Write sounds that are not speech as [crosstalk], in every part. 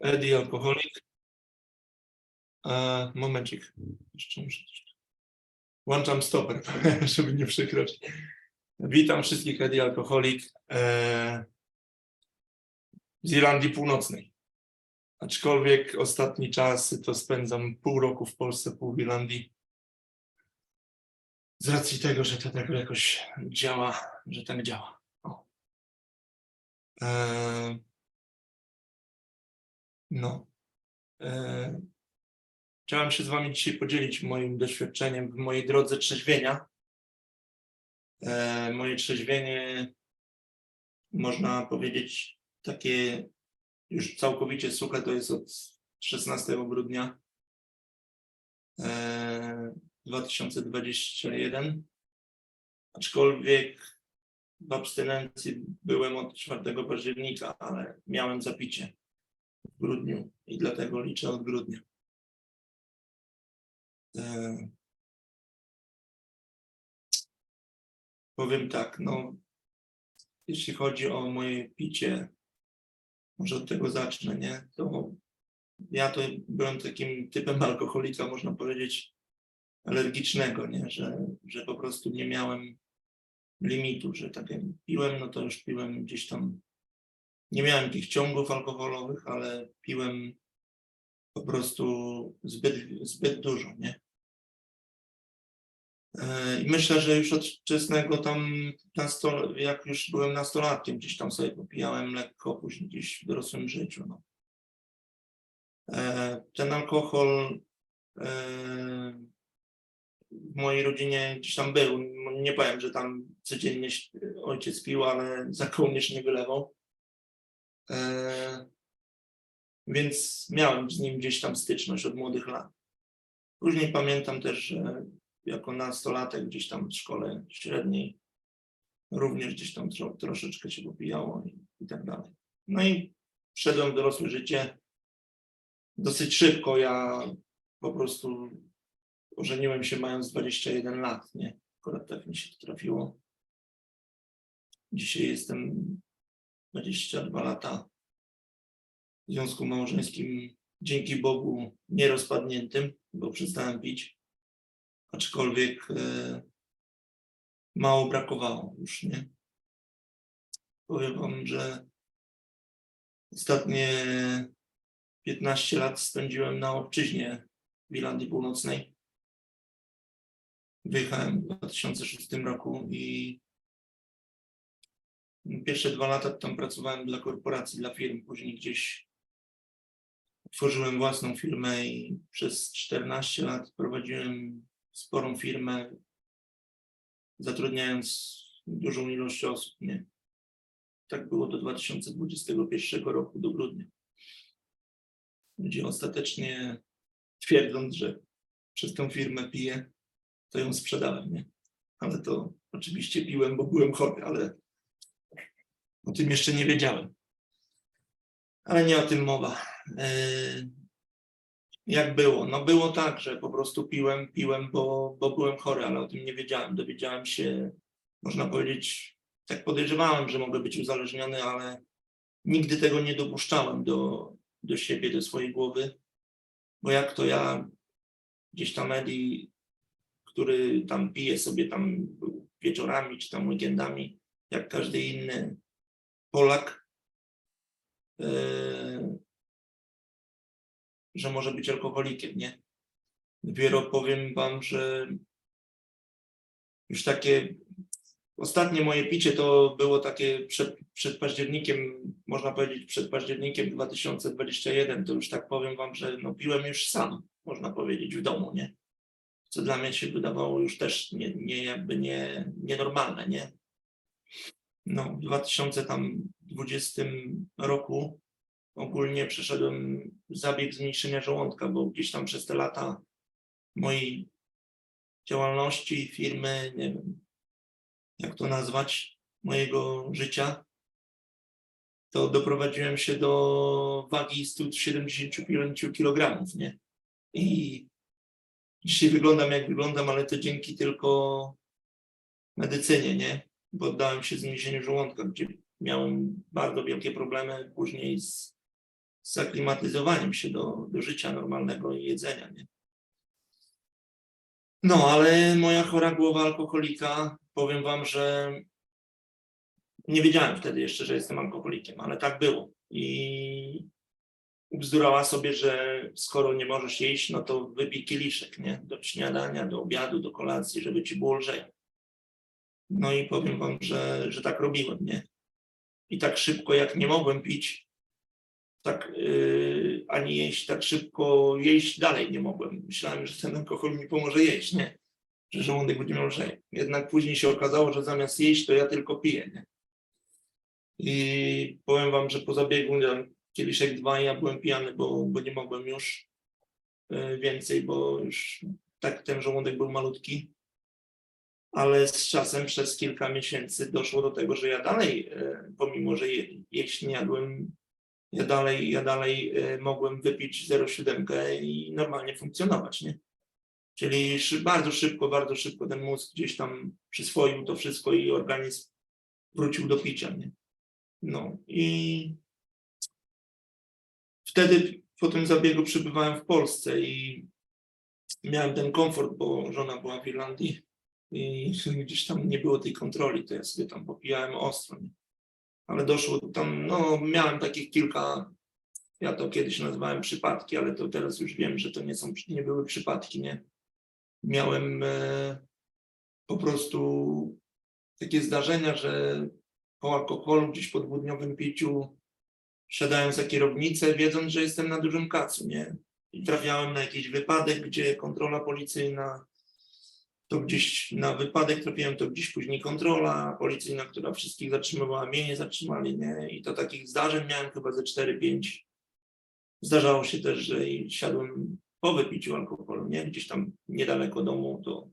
Eddie Alkoholik. E, momencik. Jeszcze muszę Włączam stoper, [laughs] żeby nie przekroczyć. Witam wszystkich, Eddie Alkoholik e, z Irlandii Północnej. Aczkolwiek ostatni czas to spędzam pół roku w Polsce, pół w Irlandii. Z racji tego, że to tak jakoś działa, że tak działa. E, no. E, chciałem się z Wami dzisiaj podzielić moim doświadczeniem w mojej drodze trzeźwienia. E, moje trzeźwienie, można powiedzieć, takie już całkowicie suche, to jest od 16 grudnia e, 2021. Aczkolwiek w abstynencji byłem od 4 października, ale miałem zapicie w grudniu i dlatego liczę od grudnia. E, powiem tak, no, jeśli chodzi o moje picie, może od tego zacznę, nie? To ja to byłem takim typem [laughs] alkoholika, można powiedzieć, alergicznego, nie? Że, że po prostu nie miałem limitu, że tak jak piłem, no to już piłem gdzieś tam. Nie miałem takich ciągów alkoholowych, ale piłem po prostu zbyt, zbyt dużo, nie? E, I myślę, że już od wczesnego tam, jak już byłem nastolatkiem, gdzieś tam sobie popijałem lekko, później gdzieś w dorosłym życiu. No. E, Ten alkohol e, w mojej rodzinie gdzieś tam był. Nie powiem, że tam codziennie ojciec pił, ale za kołnierz nie wylewał. E, Więc miałem z nim gdzieś tam styczność od młodych lat. Później pamiętam też, że jako nastolatek gdzieś tam w szkole średniej również gdzieś tam tro, troszeczkę się popijało i, i tak dalej. No i wszedłem w dorosłe życie. Dosyć szybko ja po prostu ożeniłem się mając 21 lat, nie? Akurat tak mi się to trafiło. Dzisiaj jestem 22 lata w związku małżeńskim, dzięki Bogu, nierozpadniętym, bo przestałem pić aczkolwiek e, mało brakowało już, nie? Powiem wam, że ostatnie 15 lat spędziłem na obczyźnie w Irlandii Północnej. Wyjechałem w 2006 roku i pierwsze dwa lata tam pracowałem dla korporacji, dla firm, później gdzieś tworzyłem własną firmę i przez 14 lat prowadziłem sporą firmę, zatrudniając dużą ilość osób. Nie? Tak było do 2021 roku, do grudnia. Gdzie ostatecznie twierdząc, że przez tę firmę piję, to ją sprzedałem. Nie? Ale to oczywiście piłem, bo byłem chory, ale o tym jeszcze nie wiedziałem. Ale nie o tym mowa. Yy, jak było? No było tak, że po prostu piłem, piłem, bo, bo byłem chory, ale o tym nie wiedziałem. Dowiedziałem się, można powiedzieć, tak podejrzewałem, że mogę być uzależniony, ale nigdy tego nie dopuszczałem do, do siebie, do swojej głowy. Bo jak to ja gdzieś tam Eddie, który tam pije sobie tam wieczorami czy tam weekendami, jak każdy inny Polak, yy, że może być alkoholikiem, nie? Dopiero powiem wam, że już takie ostatnie moje picie to było takie przed, przed październikiem, można powiedzieć przed październikiem 2021, to już tak powiem wam, że no piłem już sam, można powiedzieć, w domu, nie? Co dla mnie się wydawało już też nie, nie jakby nie, nienormalne, nie? No, w 2020 roku ogólnie przeszedłem zabieg zmniejszenia żołądka, bo gdzieś tam przez te lata mojej działalności, firmy, nie wiem, jak to nazwać, mojego życia, to doprowadziłem się do wagi 175 kg, nie? I dzisiaj wyglądam jak wyglądam, ale to dzięki tylko medycynie, nie? Bo oddałem się zmniejszeniu żołądka, gdzie miałem bardzo wielkie problemy później z zaklimatyzowaniem się do, do życia normalnego i jedzenia, nie? No, ale moja chora głowa alkoholika, powiem wam, że nie wiedziałem wtedy jeszcze, że jestem alkoholikiem, ale tak było. I ubzdurała sobie, że skoro nie możesz jeść, no to wypij kieliszek, nie? Do śniadania, do obiadu, do kolacji, żeby ci było lżej. No i powiem wam, że, że tak robiłem, nie? I tak szybko, jak nie mogłem pić, tak yy, ani jeść tak szybko, jeść dalej nie mogłem. Myślałem, że ten alkohol mi pomoże jeść, nie? Że żołądek będzie miał lżej. Jednak później się okazało, że zamiast jeść, to ja tylko piję, nie? I powiem wam, że po zabiegu kieliszek dwa ja byłem pijany, bo, bo nie mogłem już yy, więcej, bo już tak ten żołądek był malutki. Ale z czasem przez kilka miesięcy doszło do tego, że ja dalej, e, pomimo że je, jeść nie jadłem, ja dalej, ja dalej e, mogłem wypić 0,7 i normalnie funkcjonować, nie? Czyli bardzo szybko, bardzo szybko ten mózg gdzieś tam przyswoił to wszystko i organizm wrócił do picia, nie? No i wtedy po tym zabiegu przybywałem w Polsce i miałem ten komfort, bo żona była w Irlandii i gdzieś tam nie było tej kontroli, to ja sobie tam popijałem ostro. Nie? Ale doszło tam, no miałem takich kilka, ja to kiedyś nazywałem przypadki, ale to teraz już wiem, że to nie są, nie były przypadki, nie. Miałem e, po prostu takie zdarzenia, że po alkoholu, gdzieś po dwudniowym piciu, siadałem za kierownicę, wiedząc, że jestem na dużym kacu, nie. I trafiałem na jakiś wypadek, gdzie kontrola policyjna to gdzieś na wypadek trafiłem, to gdzieś później kontrola policyjna, która wszystkich zatrzymywała, mnie nie zatrzymali, nie? I to takich zdarzeń miałem chyba ze 4-5. Zdarzało się też, że siadłem po wypiciu alkoholu, nie? Gdzieś tam niedaleko domu, to,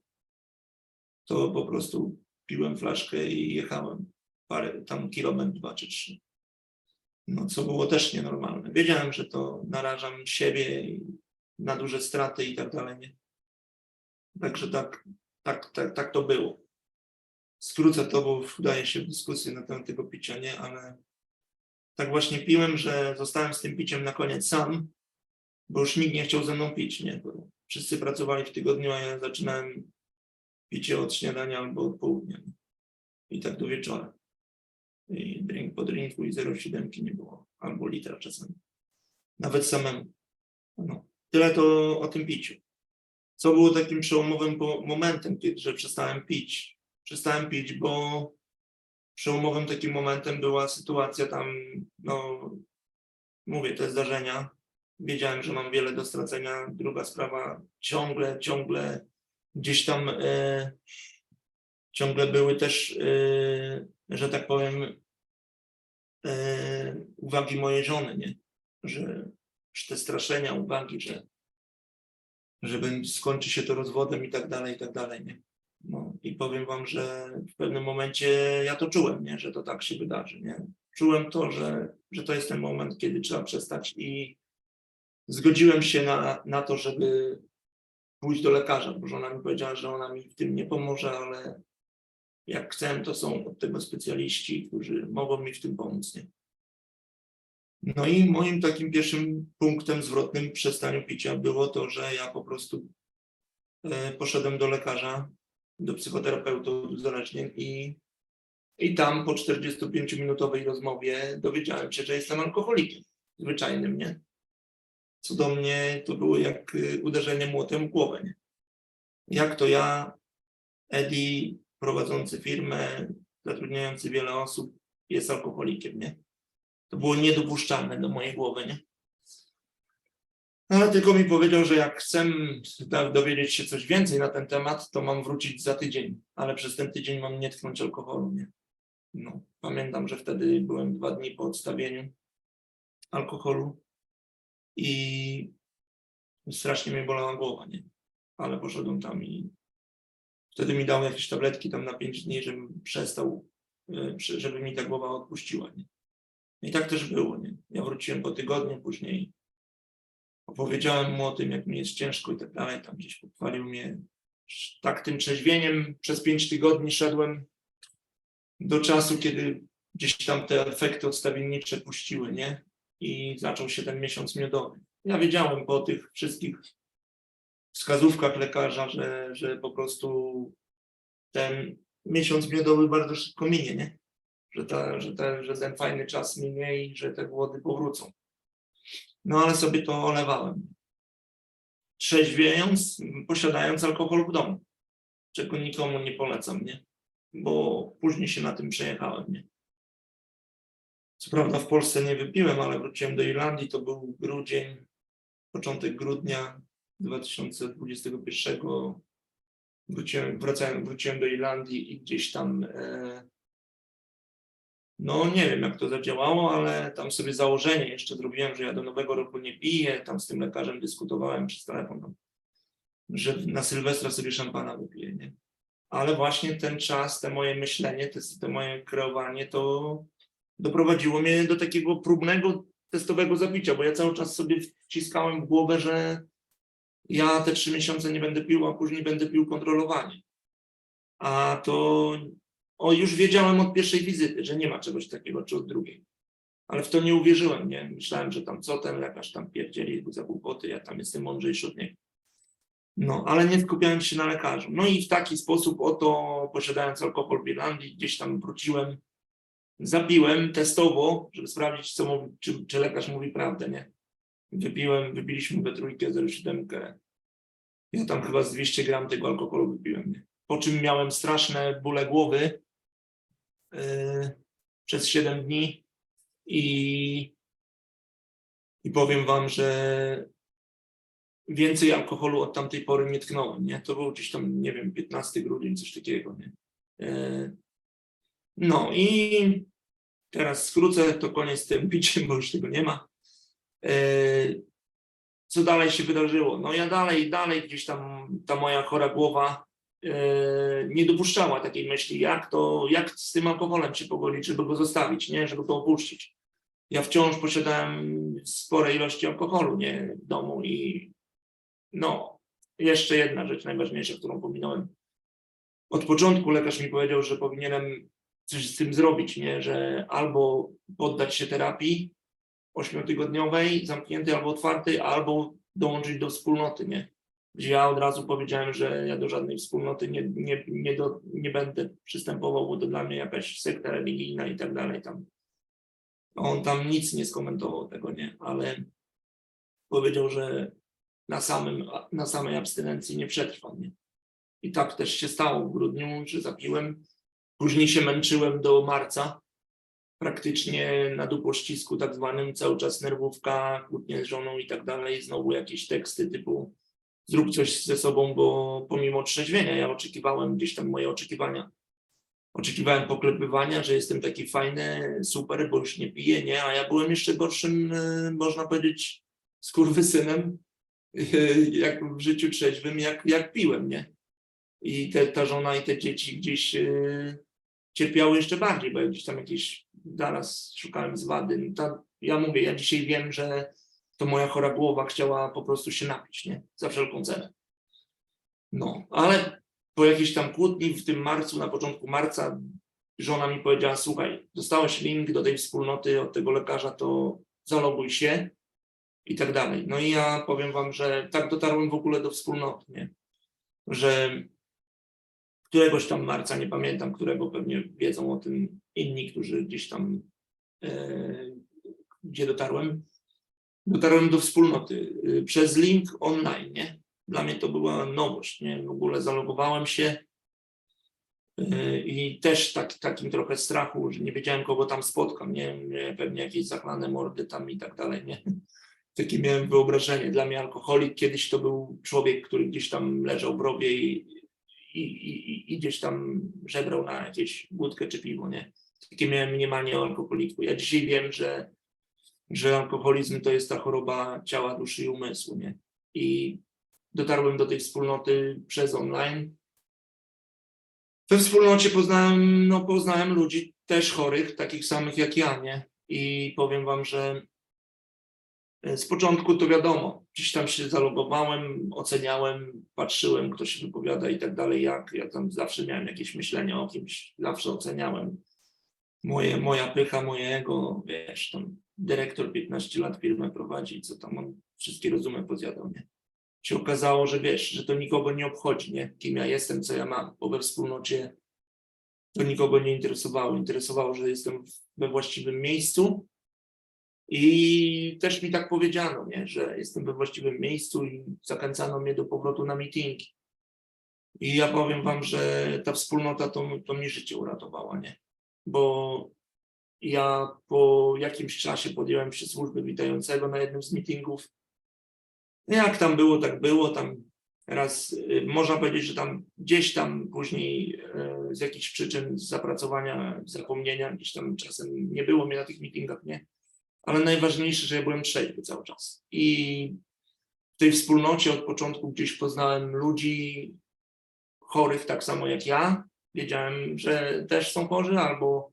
to po prostu piłem flaszkę i jechałem parę, tam kilometr, dwa czy trzy. No, co było też nienormalne. Wiedziałem, że to narażam siebie na duże straty i tak dalej, nie? Także tak, tak, tak, tak to było. Skrócę to, bo wdaję się w dyskusję na temat tego picia, nie, ale tak właśnie piłem, że zostałem z tym piciem na koniec sam, bo już nikt nie chciał ze mną pić, nie, bo wszyscy pracowali w tygodniu, a ja zaczynałem picie od śniadania albo od południa. I tak do wieczora. I drink po drinku i 0,7 nie było, albo litra czasami. Nawet samemu. No. Tyle to o tym piciu co było takim przełomowym momentem, kiedy że przestałem pić. Przestałem pić, bo przełomowym takim momentem była sytuacja tam, no mówię, te zdarzenia. Wiedziałem, że mam wiele do stracenia. Druga sprawa, ciągle, ciągle gdzieś tam e, ciągle były też, e, że tak powiem, e, uwagi mojej żony, nie? Że, że te straszenia, uwagi, że że będzie- skończy się to rozwodem i tak dalej, i tak dalej, nie? No i powiem wam, że w pewnym momencie ja to czułem, nie? Że to tak się wydarzy, nie? Czułem to, że, że to jest ten moment, kiedy trzeba przestać i zgodziłem się na, na to, żeby pójść do lekarza, bo żona mi powiedziała, że ona mi w tym nie pomoże, ale jak chcę, to są od tego specjaliści, którzy mogą mi w tym pomóc, nie? No i moim takim pierwszym punktem zwrotnym przestaniu picia było to, że ja po prostu e, poszedłem do lekarza, do psychoterapeuty od uzależnień i, i tam po 45-minutowej rozmowie dowiedziałem się, że jestem alkoholikiem zwyczajnym, nie? Co do mnie to było jak y, uderzenie młotem w głowę, nie? Jak to ja, Eddie, prowadzący firmę, zatrudniający wiele osób, jest alkoholikiem, nie? To było niedopuszczalne do mojej głowy, nie? Ale tylko mi powiedział, że jak chcę dowiedzieć się coś więcej na ten temat, to mam wrócić za tydzień, ale przez ten tydzień mam nie tknąć alkoholu, nie? No, pamiętam, że wtedy byłem dwa dni po odstawieniu alkoholu i strasznie mnie bolała głowa, nie? Ale poszedłem tam i wtedy mi dał jakieś tabletki tam na pięć dni, żebym przestał, przy- żeby mi ta głowa odpuściła, nie? I tak też było, nie? Ja wróciłem po tygodniu później. Opowiedziałem mu o tym, jak mi jest ciężko i tak dalej. Tam gdzieś pochwalił mnie. Tak tym trzeźwieniem przez pięć tygodni szedłem do czasu, kiedy gdzieś tam te efekty odstawiennicze puściły, nie? i zaczął się ten miesiąc miodowy. Ja wiedziałem po tych wszystkich wskazówkach lekarza, że, że po prostu ten miesiąc miodowy bardzo szybko minie, nie? Że, ta, że, ta, że ten fajny czas minie i że te głody powrócą. No ale sobie to olewałem. Trzeźwiejąc, posiadając alkohol w domu, czego nikomu nie polecam, nie? Bo później się na tym przejechałem, nie? Co prawda w Polsce nie wypiłem, ale wróciłem do Irlandii, to był grudzień, początek grudnia 2021. Wróciłem, wracałem, wróciłem do Irlandii i gdzieś tam, e, no nie wiem jak to zadziałało, ale tam sobie założenie jeszcze zrobiłem, że ja do nowego roku nie piję, tam z tym lekarzem dyskutowałem przez telefon, że na Sylwestra sobie szampana wypiję, nie? Ale właśnie ten czas, te moje myślenie, te, te moje kreowanie, to doprowadziło mnie do takiego próbnego testowego zabicia, bo ja cały czas sobie wciskałem w głowę, że ja te trzy miesiące nie będę pił, a później będę pił kontrolowanie. A to o, już wiedziałem od pierwszej wizyty, że nie ma czegoś takiego, czy od drugiej. Ale w to nie uwierzyłem, nie? Myślałem, że tam co ten lekarz tam pierdzieli za głupoty, ja tam jestem mądrzejszy od niego. No, ale nie skupiałem się na lekarzu. No i w taki sposób oto, posiadając alkohol w Irlandii, gdzieś tam wróciłem zabiłem testowo, żeby sprawdzić, co mówi, czy, czy lekarz mówi prawdę, nie? Wypiłem, wypiliśmy we trójkę 0,7. Ja tam chyba z 200 gram tego alkoholu wypiłem, nie? Po czym miałem straszne bóle głowy przez 7 dni i, i powiem wam, że więcej alkoholu od tamtej pory nie tknąłem, nie? To był gdzieś tam, nie wiem, 15 grudzień, coś takiego, nie? Yy, no i teraz skrócę, to koniec z tym piciem, bo już tego nie ma. E, Co dalej się wydarzyło? No ja dalej, dalej gdzieś tam ta moja chora głowa nie dopuszczała takiej myśli, jak to, jak z tym alkoholem się pogodzić, żeby go zostawić, nie, żeby go opuścić. Ja wciąż posiadałem spore ilości alkoholu, nie, w domu i no, jeszcze jedna rzecz najważniejsza, którą pominąłem. Od początku lekarz mi powiedział, że powinienem coś z tym zrobić, nie? że albo poddać się terapii ośmiotygodniowej, zamkniętej albo otwartej, albo dołączyć do wspólnoty, nie? Gdzie ja od razu powiedziałem, że ja do żadnej wspólnoty nie, nie, nie, do, nie będę przystępował, bo to dla mnie jakaś sekta religijna i tak dalej. Tam. On tam nic nie skomentował tego, nie? Ale powiedział, że na, samym, na samej abstynencji nie przetrwa, nie? I tak też się stało w grudniu, że zapiłem Później się męczyłem do marca, praktycznie na dupościsku tak zwanym, cały czas nerwówka, kłótnie z żoną i tak dalej, znowu jakieś teksty typu zrób coś ze sobą, bo pomimo trzeźwienia ja oczekiwałem gdzieś tam moje oczekiwania. Oczekiwałem poklepywania, że jestem taki fajny, super, bo już nie piję, nie? A ja byłem jeszcze gorszym, e, można powiedzieć, skurwysynem, [laughs] jak w życiu trzeźwym, jak, jak piłem, nie? I te, ta żona i te dzieci gdzieś e, cierpiały jeszcze bardziej, bo ja gdzieś tam jakieś zaraz szukałem zwady. No to ja mówię, ja dzisiaj wiem, że to moja chora głowa chciała po prostu się napić, nie? Za wszelką cenę. No, ale po jakiejś tam kłótni w tym marcu, na początku marca, żona mi powiedziała, słuchaj, dostałeś link do tej wspólnoty od tego lekarza, to zaloguj się i tak dalej. No i ja powiem wam, że tak dotarłem w ogóle do wspólnoty, nie? Że któregoś tam marca, nie pamiętam którego, pewnie wiedzą o tym inni, którzy gdzieś tam, e, gdzie dotarłem. Dotarłem do wspólnoty e, przez link online, nie? Dla mnie to była nowość, nie? W ogóle zalogowałem się e, i też tak, takim trochę strachu, że nie wiedziałem, kogo tam spotkam, nie? Pewnie jakieś zachlane mordy tam i tak dalej, nie? [laughs] Takie miałem wyobrażenie. Dla mnie alkoholik kiedyś to był człowiek, który gdzieś tam leżał w rowie i i, i, i gdzieś tam żebrał na jakieś wódkę czy piwo, nie? Takie miałem mniemanie o alkoholiku. Ja dzisiaj wiem, że, że alkoholizm to jest ta choroba ciała, duszy i umysłu, nie? I dotarłem do tej wspólnoty przez online. We wspólnocie poznałem, no, poznałem ludzi też chorych, takich samych jak ja, nie? I powiem wam, że z początku to wiadomo, gdzieś tam się zalogowałem, oceniałem, patrzyłem, kto się wypowiada i tak dalej, jak ja tam zawsze miałem jakieś myślenie o kimś, zawsze oceniałem. Moje, moja pycha, mojego, wiesz, tam dyrektor 15 lat firmę prowadzi, co tam on wszystkie rozumy pozjadał, nie? Się okazało, że wiesz, że to nikogo nie obchodzi, nie? Kim ja jestem, co ja mam, bo we wspólnocie to nikogo nie interesowało. Interesowało, że jestem we właściwym miejscu i też mi tak powiedziano, nie? że jestem we właściwym miejscu i zachęcano mnie do powrotu na meetingi. I ja powiem wam, że ta wspólnota to, to mi życie uratowała, nie? Bo ja po jakimś czasie podjąłem się służby witającego na jednym z meetingów. Jak tam było, tak było. Tam raz y, można powiedzieć, że tam gdzieś tam później e, z jakichś przyczyn z zapracowania, zapomnienia, gdzieś tam czasem nie było mnie na tych meetingach, nie? Ale najważniejsze, że ja byłem trzeźwy cały czas. I w tej wspólnocie od początku gdzieś poznałem ludzi chorych tak samo jak ja. Wiedziałem, że też są chorzy albo,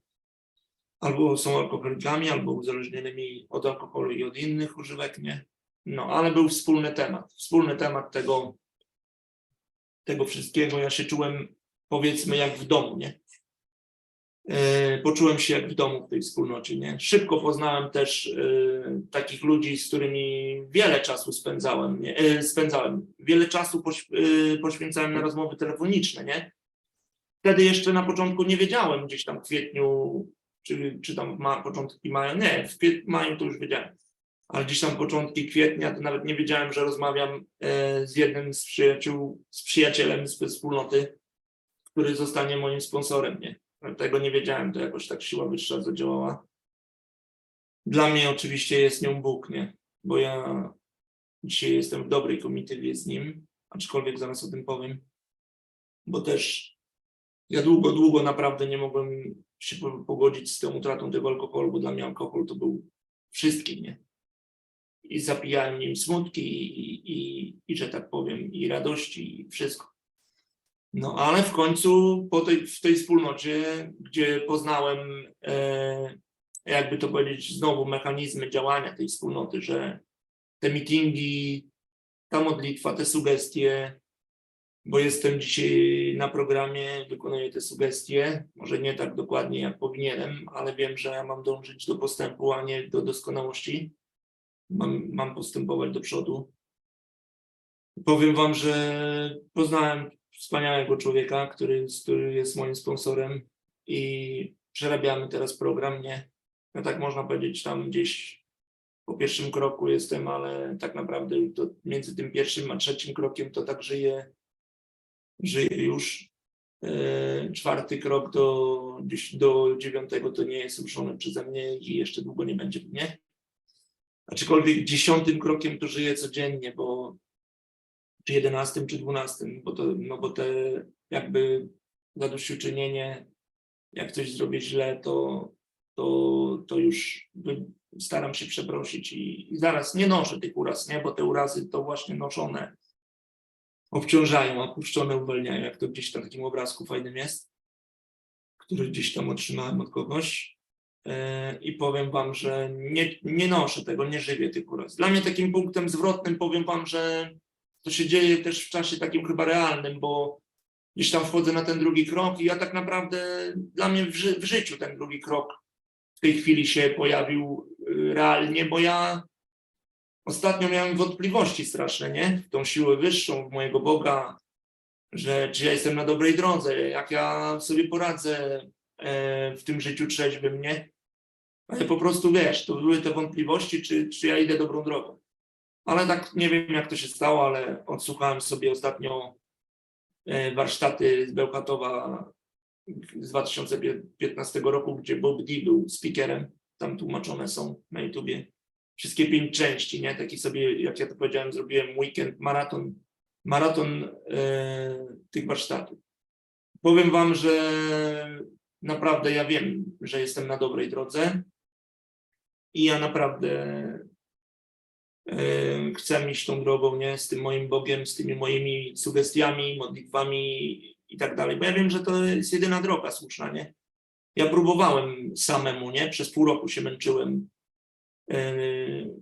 albo są alkoholikami, albo uzależnionymi od alkoholu i od innych używek, nie? No, ale był wspólny temat. Wspólny temat tego, tego wszystkiego. Ja się czułem, powiedzmy, jak w domu, nie? E, Poczułem się jak w domu w tej wspólnocie, nie? Szybko poznałem też e, takich ludzi, z którymi wiele czasu spędzałem, nie? E, spędzałem. Wiele czasu poś, poświęcałem na rozmowy telefoniczne, nie? Wtedy jeszcze na początku nie wiedziałem, gdzieś tam w kwietniu, czy, czy tam ma, początki maja, nie, w kwiet, maju to już wiedziałem ale gdzieś tam początki kwietnia, to nawet nie wiedziałem, że rozmawiam e, z jednym z przyjaciół, z przyjacielem z wspólnoty, który zostanie moim sponsorem, nie? Tego nie wiedziałem, to jakoś tak siła wyższa zadziałała. Dla mnie oczywiście jest nią Bóg, nie? Bo ja dzisiaj jestem w dobrej komitywie z nim, aczkolwiek zaraz o tym powiem, bo też ja długo, długo naprawdę nie mogłem się po- pogodzić z tą utratą tego alkoholu, bo dla mnie alkohol to był wszystkim, nie? i zapijałem nim smutki i, i, i, że tak powiem, i radości, i wszystko. No ale w końcu po tej, w tej wspólnocie, gdzie poznałem, e, jakby to powiedzieć, znowu mechanizmy działania tej wspólnoty, że te meetingi, ta modlitwa, te sugestie, bo jestem dzisiaj na programie, wykonuję te sugestie, może nie tak dokładnie jak powinienem, ale wiem, że ja mam dążyć do postępu, a nie do doskonałości mam, mam postępować do przodu. Powiem Wam, że poznałem wspaniałego człowieka, który, który jest moim sponsorem i przerabiamy teraz program. Nie, no tak można powiedzieć, tam gdzieś po pierwszym kroku jestem, ale tak naprawdę między tym pierwszym a trzecim krokiem to tak żyję, żyję już. E, czwarty krok do, do dziewiątego to nie jest ruszony przeze mnie i jeszcze długo nie będzie mnie. Aczkolwiek dziesiątym krokiem to żyję codziennie, bo czy jedenastym, czy dwunastym, bo to, no bo te jakby zadośćuczynienie, jak coś zrobię źle, to, to, to już staram się przeprosić i, i zaraz nie noszę tych uraz, nie, bo te urazy to właśnie noszone obciążają, a puszczone uwalniają, jak to gdzieś tam w takim obrazku fajnym jest, który gdzieś tam otrzymałem od kogoś. E, i powiem wam, że nie, nie noszę tego, nie żywię tych uraz. Dla mnie takim punktem zwrotnym powiem wam, że to się dzieje też w czasie takim chyba realnym, bo gdzieś tam wchodzę na ten drugi krok i ja tak naprawdę dla mnie w, ży w życiu ten drugi krok w tej chwili się pojawił y, realnie, bo ja ostatnio miałem wątpliwości straszne, nie? W tą siłę wyższą, w mojego Boga, że czy ja jestem na dobrej drodze, jak ja sobie poradzę e, w tym życiu trzeźwym, nie? Ale po prostu wiesz, to były te wątpliwości, czy, czy ja idę dobrą drogą. Ale tak nie wiem, jak to się stało, ale odsłuchałem sobie ostatnio e, warsztaty z Bełchatowa z 2015 roku, gdzie Bob D był speakerem. Tam tłumaczone są na YouTubie wszystkie pięć części, nie? Taki sobie, jak ja to powiedziałem, zrobiłem weekend, maraton, maraton e, tych warsztatów. Powiem wam, że naprawdę ja wiem, że jestem na dobrej drodze i ja naprawdę e, chcę iść tą drogą, nie? Z tym moim Bogiem, z tymi moimi sugestiami, modlitwami i tak dalej, bo ja wiem, że to jest jedyna droga słuszna, nie? Ja próbowałem samemu, nie? Przez pół roku się męczyłem,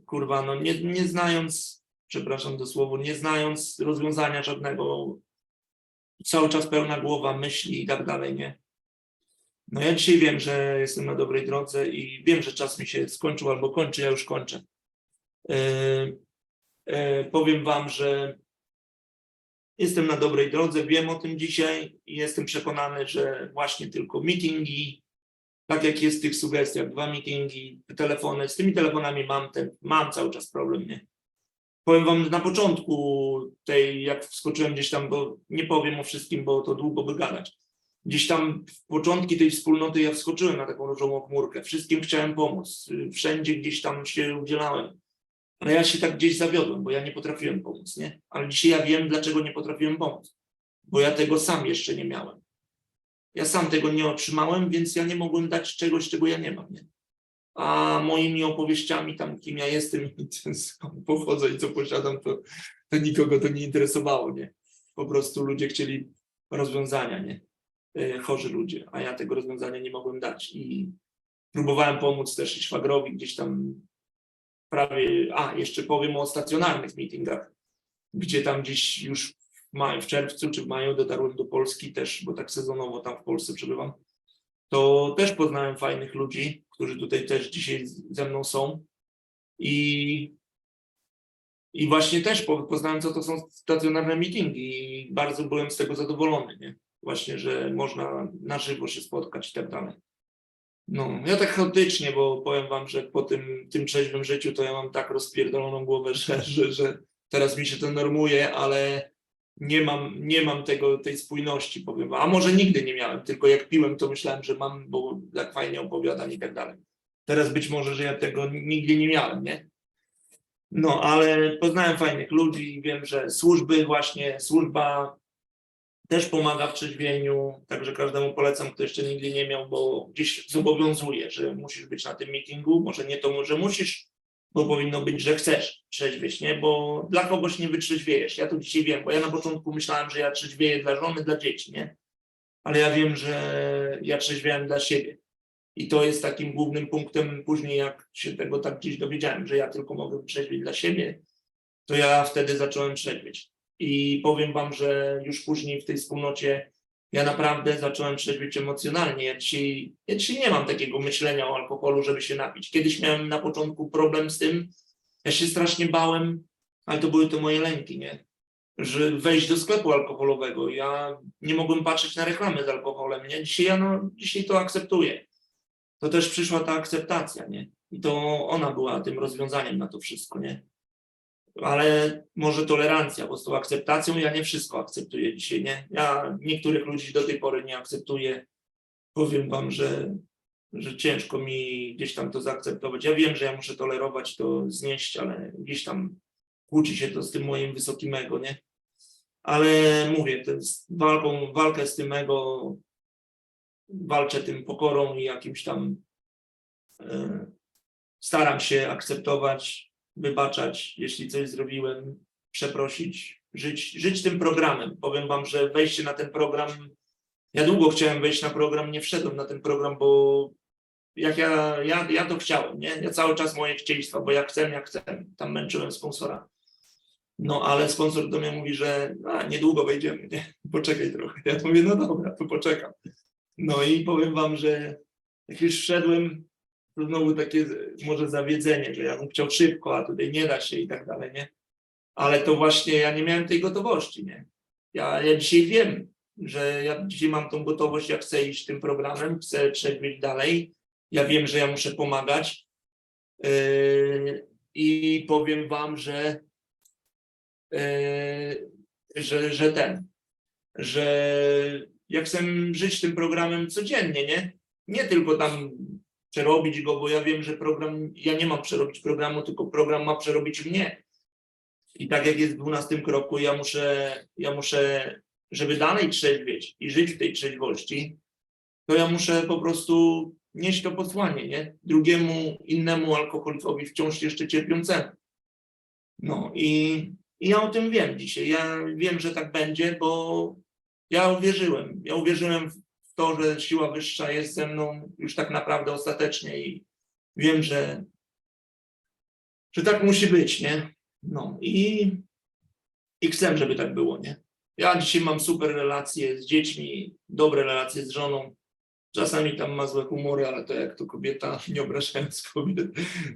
kurwa, no nie, nie znając, przepraszam dosłowo, nie znając rozwiązania żadnego, cały czas pełna głowa myśli i tak dalej, nie? No ja dzisiaj wiem, że jestem na dobrej drodze i wiem, że czas mi się skończył albo kończy, ja już kończę. Yy, yy, powiem Wam, że jestem na dobrej drodze, wiem o tym dzisiaj i jestem przekonany, że właśnie tylko meetingi, tak jak jest w tych sugestiach, dwa meetingi, telefony, z tymi telefonami mam ten, mam cały czas problem, nie? Powiem wam na początku tej, jak wskoczyłem gdzieś tam, bo nie powiem o wszystkim, bo to długo by gadać. Gdzieś tam w początki tej wspólnoty ja wskoczyłem na taką różową chmurkę. Wszystkim chciałem pomóc. Wszędzie gdzieś tam się udzielałem. Ale ja się tak gdzieś zawiodłem, bo ja nie potrafiłem pomóc, nie? Ale dzisiaj ja wiem, dlaczego nie potrafiłem pomóc. Bo ja tego sam jeszcze nie miałem. Ja sam tego nie otrzymałem, więc ja nie mogłem dać czegoś, czego ja nie mam, nie? A moimi opowieściami tam, kim ja jestem [laughs] i skąd pochodzę i co posiadam, to, to nikogo to nie interesowało, nie? Po prostu ludzie chcieli rozwiązania, nie? E, Chorzy ludzie, a ja tego rozwiązania nie mogłem dać i próbowałem pomóc też i szwagrowi gdzieś tam prawie, a jeszcze powiem o stacjonarnych meetingach, gdzie tam gdzieś już w, maju, w czerwcu czy w maju dotarłem do Polski też, bo tak sezonowo tam w Polsce przebywam, to też poznałem fajnych ludzi, którzy tutaj też dzisiaj ze mną są i i właśnie też po- poznałem, co to są stacjonarne meetingi i bardzo byłem z tego zadowolony, nie? Właśnie, że można na żywo się spotkać i tak dalej. No, ja tak chaotycznie, bo powiem wam, że po tym, tym trzeźwym życiu to ja mam tak rozpierdoloną głowę, że, że, że teraz mi się to normuje, ale nie mam, nie mam tego, tej spójności, powiem. A może nigdy nie miałem, tylko jak piłem, to myślałem, że mam, bo tak fajnie opowiadam i tak dalej. Teraz być może, że ja tego nigdy nie miałem, nie? No, ale poznałem fajnych ludzi i wiem, że służby właśnie, służba też pomaga w trzeźwieniu, także każdemu polecam, kto jeszcze nigdy nie miał, bo gdzieś zobowiązuje, że musisz być na tym meetingu, może nie to, że musisz, bo powinno być, że chcesz trzeźwieć, nie? Bo dla kogoś nie wytrzeźwiejesz. Ja to dzisiaj wiem, bo ja na początku myślałem, że ja trzeźwieję dla żony, dla dzieci, nie? Ale ja wiem, że ja trzeźwiałem dla siebie. I to jest takim głównym punktem później, jak się tego tak gdzieś dowiedziałem, że ja tylko mogę wytrzeźwieć dla siebie, to ja wtedy zacząłem trzeźwieć. I powiem wam, że już później w tej wspólnocie ja naprawdę zacząłem trzeźwieć emocjonalnie. Ja dzisiaj, ja dzisiaj nie mam takiego myślenia o alkoholu, żeby się napić. Kiedyś miałem na początku problem z tym, ja się strasznie bałem, ale to były to moje lęki, nie? Że wejść do sklepu alkoholowego. Ja nie mogłem patrzeć na reklamy z alkoholem, nie? Dzisiaj ja no, dzisiaj to akceptuję. To też przyszła ta akceptacja, nie? I to ona była tym rozwiązaniem na to wszystko, nie? Ale może tolerancja, bo z tą akceptacją ja nie wszystko akceptuję dzisiaj, nie? Ja niektórych ludzi do tej pory nie akceptuję. Powiem wam, że, że ciężko mi gdzieś tam to zaakceptować. Ja wiem, że ja muszę tolerować to, znieść, ale gdzieś tam kłóci się to z tym moim wysokim ego, nie? Ale mówię, jest walką, walkę z tym ego, walczę tym pokorą i jakimś tam e, staram się akceptować, wybaczać, jeśli coś zrobiłem, przeprosić, żyć, żyć tym programem. Powiem wam, że wejście na ten program, ja długo chciałem wejść na program, nie wszedłem na ten program, bo jak ja, ja, ja to chciałem, nie? Ja cały czas moje chciejstwa, bo jak chcę, jak chcę. Tam męczyłem sponsora. No, ale sponsor do mnie mówi, że a, niedługo wejdziemy, nie? Poczekaj trochę. Ja mówię, no dobra, to poczekam. No i powiem wam, że jak już wszedłem, to znowu takie może zawiedzenie, że ja bym chciał szybko, a tutaj nie da się i tak dalej, nie? Ale to właśnie ja nie miałem tej gotowości, nie? Ja, ja dzisiaj wiem, że ja dzisiaj mam tą gotowość, ja chcę iść tym programem, chcę trzeźwieć dalej. Ja wiem, że ja muszę pomagać. Yy, I powiem wam, że, yy, że, że ten, że ja chcę żyć tym programem codziennie, nie? Nie tylko tam przerobić go, bo ja wiem, że program, ja nie mam przerobić programu, tylko program ma przerobić mnie. I tak jak jest w 12 kroku, ja muszę, ja muszę, żeby dalej trzeźwieć i żyć w tej trzeźwości, to ja muszę po prostu nieść to posłanie, nie? Drugiemu, innemu alkoholikowi wciąż jeszcze cierpiącemu. No i, i ja o tym wiem dzisiaj. Ja wiem, że tak będzie, bo ja uwierzyłem. Ja uwierzyłem w to, że siła wyższa jest ze mną już tak naprawdę ostatecznie i wiem, że, że tak musi być, nie? No i, i chcę, żeby tak było, nie? Ja dzisiaj mam super relacje z dziećmi, dobre relacje z żoną. Czasami tam ma złe humory, ale to jak to kobieta, nie obrażając kobiet,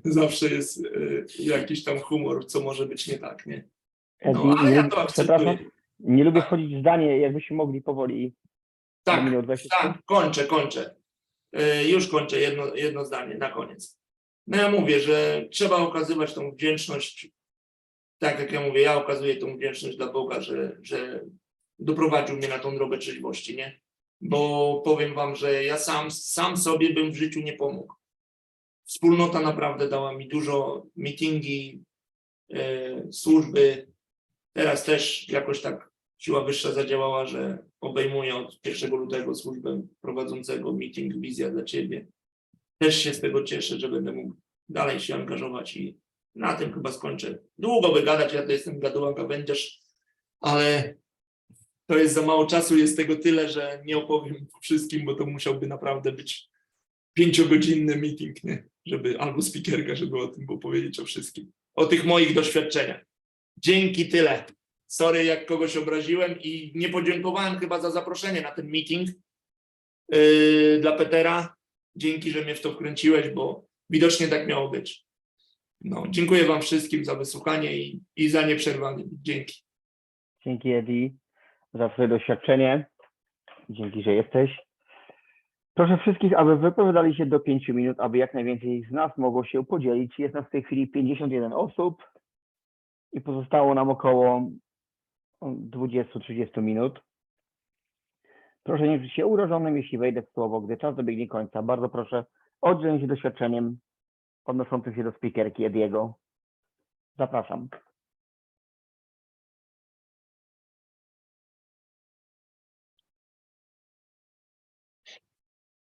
zawsze jest e, jakiś tam humor, co może być nie tak, nie? No, ale ja to akceptuję. nie lubię wchodzić w zdanie, jakbyśmy mogli powoli. Tak, minut 20 tak, kończę, kończę. E, Już kończę jedno, jedno zdanie na koniec. No ja mówię, że trzeba okazywać tą wdzięczność, tak jak ja mówię, ja okazuję tą wdzięczność dla Boga, że, że doprowadził mnie na tą drogę trzeźwości, nie? Bo powiem wam, że ja sam, sam sobie bym w życiu nie pomógł. Wspólnota naprawdę dała mi dużo, meetingi, e, służby. Teraz też jakoś tak siła wyższa zadziałała, że obejmuję od 1 lutego służbę prowadzącego meeting Wizja dla Ciebie. Też się z tego cieszę, że będę mógł dalej się angażować i na tym chyba skończę. Długo by gadać, ja to jestem gaduła gawędziarz, ale to jest za mało czasu, jest tego tyle, że nie opowiem wszystkim, bo to musiałby naprawdę być pięciogodzinny meeting, nie? Żeby, albo speakerka, żeby o tym opowiedzieć o wszystkim. O tych moich doświadczeniach. Dzięki tyle. Sorry, jak kogoś obraziłem i nie podziękowałem chyba za zaproszenie na ten meeting yy, dla Petera. Dzięki, że mnie w to wkręciłeś, bo widocznie tak miało być. No, dziękuję Wam wszystkim za wysłuchanie i, i za nieprzerwanie. Dzięki. Dzięki Eddie za Twoje doświadczenie. Dzięki, że jesteś. Proszę wszystkich, aby wypowiadali się do 5 minut, aby jak najwięcej z nas mogło się podzielić. Jest nas w tej chwili 51 osób i pozostało nam około 20-30 minut. Proszę nie czuć się urażonym, jeśli wejdę w słowo, gdy czas dobiegnie końca. Bardzo proszę oddzielić się doświadczeniem odnoszącym się do speakerki Ediego. Zapraszam.